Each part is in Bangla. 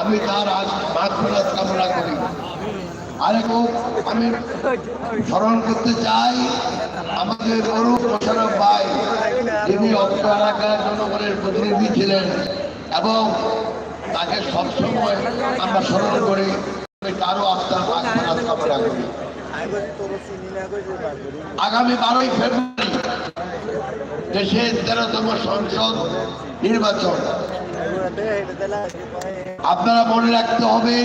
আমি তার আজ মাতৃরাত কামনা করি। আরেক আমি স্মরণ করতে চাই আমাদের অরূপ মোশারফ ভাই, যিনি অত্র এলাকার জনগণের প্রতিনিধি ছিলেন এবং তাকে সবসময় আমরা স্মরণ করি। তারও আত্মার মাতৃরাত কামনা করি। আগামী বারোই ফেব্রুয়ারি দেশের তেরোতম সংসদ নির্বাচন। আপনারা মনে রাখতে হবে,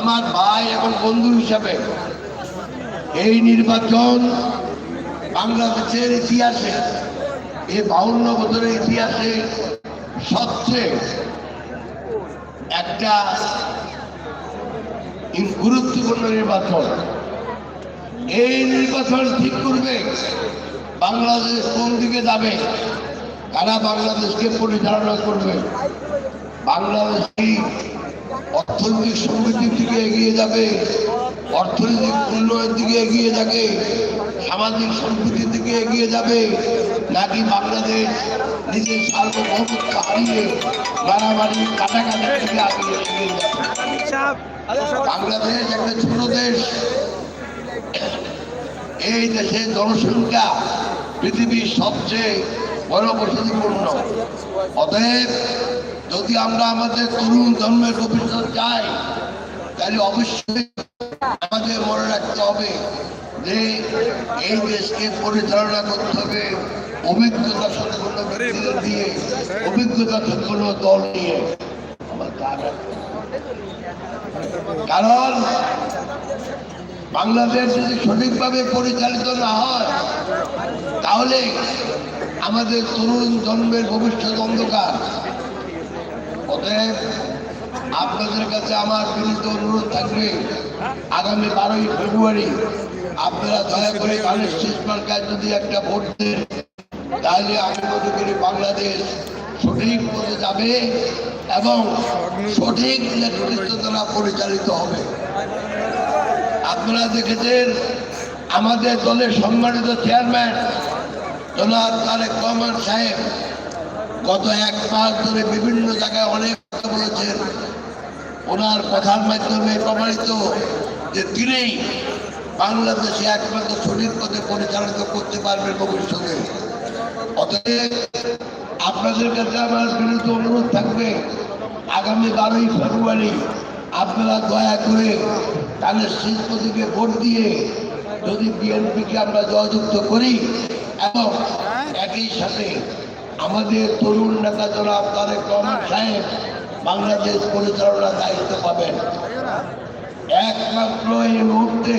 আমার ভাই এবং বন্ধু হিসাবে এই নির্বাচন বাংলাদেশের ইতিহাসে এই বাউন্ন বছরের ইতিহাসে সবচেয়ে একটা গুরুত্বপূর্ণ নির্বাচন। এই নির্বাচন ঠিক করবে, বাংলাদেশ কোন দিকে যাবে? কারা বাংলাদেশকে পরিচালনা করবে। বাংলাদেশ অর্থনৈতিক সমৃদ্ধির দিকে এগিয়ে যাবে, অর্থনৈতিক উন্নয়নের দিকে এগিয়ে যাবে, সামাজিক সম্প্রীতির দিকে এগিয়ে যাবে। নাকি বাংলাদেশ নিজের সার্বভৌমত্ব হারিয়ে মারামারি কাটাকাটি থেকে আগে এগিয়ে যাবে? বাংলাদেশ একটা ছোট দেশ। এই দেশের জনসংখ্যা পৃথিবীর সবচেয়ে বড় অতএব যদি আমরা আমাদের তরুণ জন্মের ভবিষ্যৎ চাই, তাহলে অবশ্যই আমাদের মনে রাখতে হবে যে এই দেশকে পরিচালনা করতে হবে, অভিজ্ঞতা সম্পন্ন ব্যক্তিদের দিয়ে, অভিজ্ঞতা সম্পন্ন দল নিয়ে। কারণ বাংলাদেশ যদি সঠিকভাবে পরিচালিত না হয়, তাহলে আমাদের তরুণ জন্মের ভবিষ্যৎ অন্ধকার। অতএব আপনাদের কাছে আমার বিনীত অনুরোধ থাকবে, আগামী বারোই ফেব্রুয়ারি আপনারা দয়া করে ধানের শেষ মার্কায় যদি একটা ভোট দেন। তাহলে আমি মনে করি বাংলাদেশ সঠিক পথে যাবে এবং সঠিক নেতৃত্ব দ্বারা পরিচালিত হবে। আপনারা দেখেছেন, আমাদের দলের সম্মানিত চেয়ারম্যান জনাব তারেক রহমান সাহেব গত এক মাস ধরে বিভিন্ন জায়গায় অনেক কথা বলেছেন। ওনার কথার মাধ্যমে প্রমাণিত যে তিনিই বাংলাদেশে একমাত্র সঠিক পথে পরিচালিত করতে পারবেন ভবিষ্যতে। অতএব আপনাদের কাছে আমার বিরুদ্ধে অনুরোধ থাকবে, আগামী বারোই ফেব্রুয়ারি আপনারা দয়া করে তাদের শিল্প থেকে ভোট দিয়ে যদি বিএনপিকে আমরা জয়যুক্ত করি এবং একই সাথে আমাদের তরুণ নেতা জনাব তারেক রহমান সাহেব বাংলাদেশ পরিচালনার দায়িত্ব পাবেন। একমাত্র এই মুহূর্তে